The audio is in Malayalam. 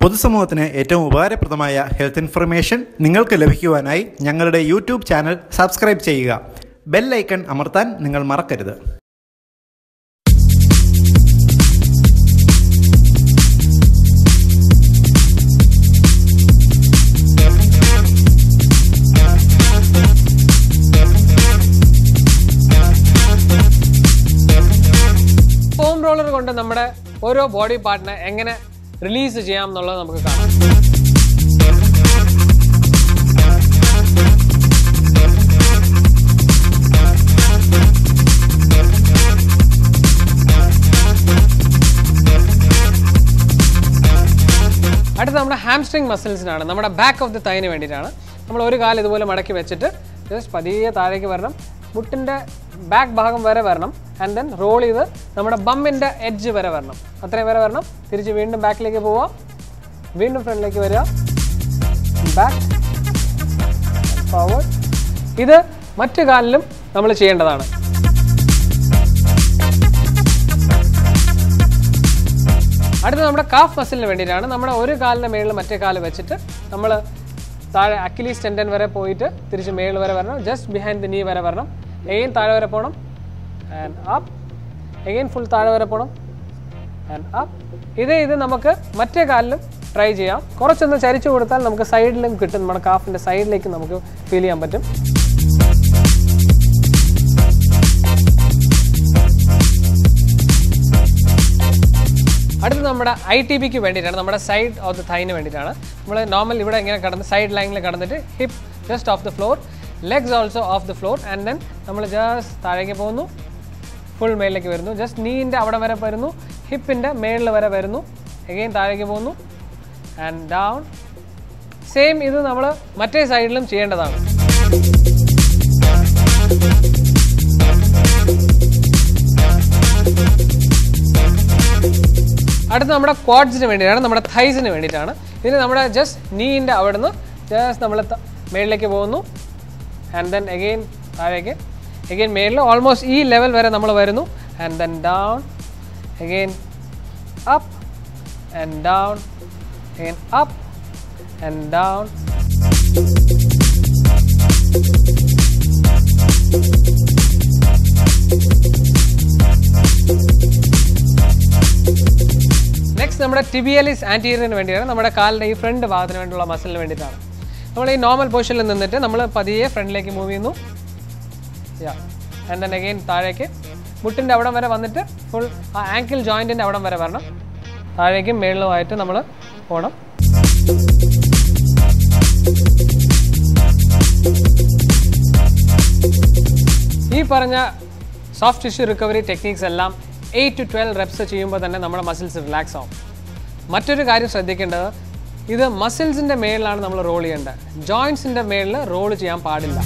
പൊതുസമൂഹത്തിന് ഏറ്റവും ഉപകാരപ്രദമായ ഹെൽത്ത് ഇൻഫർമേഷൻ നിങ്ങൾക്ക് ലഭിക്കുവാനായി ഞങ്ങളുടെ യൂട്യൂബ് ചാനൽ സബ്സ്ക്രൈബ് ചെയ്യുക. ബെൽ ഐക്കൺ അമർത്താൻ നിങ്ങൾ മറക്കരുത്. ഫോം റോളർ കൊണ്ട് നമ്മുടെ ഓരോ ബോഡി പാർട്ടിനെ എങ്ങനെ റിലീസ് ചെയ്യാം എന്നുള്ളത് നമുക്ക് കാണാം. അടുത്ത നമ്മുടെ ഹാംസ്ട്രിങ് മസിൽസിനാണ് നമ്മുടെ ബാക്ക് ഓഫ് ദി തൈന് വേണ്ടിയിട്ടാണ്. നമ്മൾ ഒരു കാലം ഇതുപോലെ മടക്കി വെച്ചിട്ട് ജസ്റ്റ് പതിയെ താഴേക്ക് വരണം. മുട്ടിന്റെ ബാക്ക് ഭാഗം വരെ വരണം. ആൻഡ് ദെൻ റോൾ ചെയ്ത് നമ്മുടെ ബമ്മിന്റെ എഡ്ജ് വരെ വരണം. അത്രയും വരെ വരണം. തിരിച്ച് വീണ്ടും ബാക്കിലേക്ക് പോവാം വീണ്ടും ഫ്രണ്ടിലേക്ക് വരിക. ബാക്ക് ഫോർവേഡ് ഇത് മറ്റു കാലിലും നമ്മൾ ചെയ്യേണ്ടതാണ്. അടുത്ത നമ്മുടെ കാഫ് മസിലിന് വേണ്ടിയിട്ടാണ്. നമ്മുടെ ഒരു കാലിന്റെ മേളിൽ മറ്റേ കാൽ വെച്ചിട്ട് നമ്മൾ താഴെ അക്കിലീസ് ടെൻഡൻ വരെ പോയിട്ട് തിരിച്ച് മേളിൽ വരെ വരണം. ജസ്റ്റ് ബിഹൈൻഡ് ദി നീ വരെ വരണം. എഗെയിൻ താഴെ വരെ പോകണം ആൻഡ് അപ്പ് എഗെയിൻ ഫുൾ താഴെ വരെ പോകണം ആൻഡ് അപ്പ് ഇതേ ഇത് നമുക്ക് മറ്റേ കാലിലും ട്രൈ ചെയ്യാം. കുറച്ചൊന്ന് ചരിച്ചു കൊടുത്താൽ നമുക്ക് സൈഡിലും കിട്ടും. നമ്മുടെ കാഫിന്റെ സൈഡിലേക്ക് നമുക്ക് ഫീൽ ചെയ്യാൻ പറ്റും. അടുത്ത് നമ്മുടെ ഐ ടി ബിക്ക് വേണ്ടിയിട്ടാണ്. നമ്മുടെ സൈഡ് ഓഫ് ദ തൈന് വേണ്ടിയിട്ടാണ്. നമ്മൾ നോർമൽ ഇവിടെ ഇങ്ങനെ കടന്ന് സൈഡ് ലൈനിൽ കടന്നിട്ട് hip just off the floor legs also off the floor and then നമ്മൾ ജസ്റ്റ് താഴേക്ക് പോകുന്നു. ഫുൾ മേളിലേക്ക് വരുന്നു. ജസ്റ്റ് നീന്റെ അവിടെ വരെ വരുന്നു. ഹിപ്പിന്റെ മേളിൽ വരെ വരുന്നു. എഗെയിൻ താഴേക്ക് പോകുന്നു. ആൻഡ് ഡൗൺ സെയിം ഇത് നമ്മൾ മറ്റേ സൈഡിലും ചെയ്യേണ്ടതാണ്. അടുത്ത് നമ്മുടെ ക്വാഡ്സിന് വേണ്ടിയിട്ടാണ് നമ്മുടെ തൈസിന് വേണ്ടിയിട്ടാണ്. ഇതിന് നമ്മുടെ ജസ്റ്റ് നീന്റെ അവിടുന്ന് ജസ്റ്റ് നമ്മൾ മേളിലേക്ക് പോകുന്നു. ആൻഡ് ദെൻ എഗെയിൻ താഴേക്ക്. എഗെയിൻ മേളിൽ ഓൾമോസ്റ്റ് ഈ ലെവൽ വരെ നമ്മൾ വരുന്നു. And then down again up and down again up and down next നമ്മുടെ ടിബിയലിസ് ആന്റീരിയറിന് വേണ്ടിയാണ് നമ്മുടെ കാലിന്റെ ഈ ഫ്രണ്ട് ഭാഗത്തിന് വേണ്ടിയുള്ള മസിലിന് വേണ്ടിയിട്ടാണ്. നമ്മൾ ഈ നോർമൽ പൊസിഷനിൽ നിന്നിട്ട് നമ്മൾ പതിയെ ഫ്രണ്ടിലേക്ക് മൂവ് ചെയ്യുന്നു. യാ ആൻഡ് ദൻ അഗെയിൻ താഴേക്ക്. മുട്ടിന്റെ അവിടം വരെ വന്നിട്ട് ഫുൾ ആ ആങ്കിൾ ജോയിന്റിന്റെ അവിടം വരെ വരണം. താഴേക്കും മേളിലുമായിട്ട് നമ്മൾ പോകണം ഈ പറഞ്ഞ സോഫ്റ്റ് ടിഷ്യൂ റിക്കവറി ടെക്നീക്സ് എല്ലാം എയ്റ്റ് ടു ട്വൽവ് റെപ്സ് ചെയ്യുമ്പോൾ തന്നെ നമ്മുടെ മസിൽസ് റിലാക്സ് ആവും. മറ്റൊരു കാര്യം ശ്രദ്ധിക്കേണ്ടത് ഇത് മസിൽസിന്റെ മേളിലാണ് നമ്മൾ റോൾ ചെയ്യേണ്ടത്. ജോയിൻസിന്റെ മേളിൽ റോൾ ചെയ്യാൻ പാടില്ല.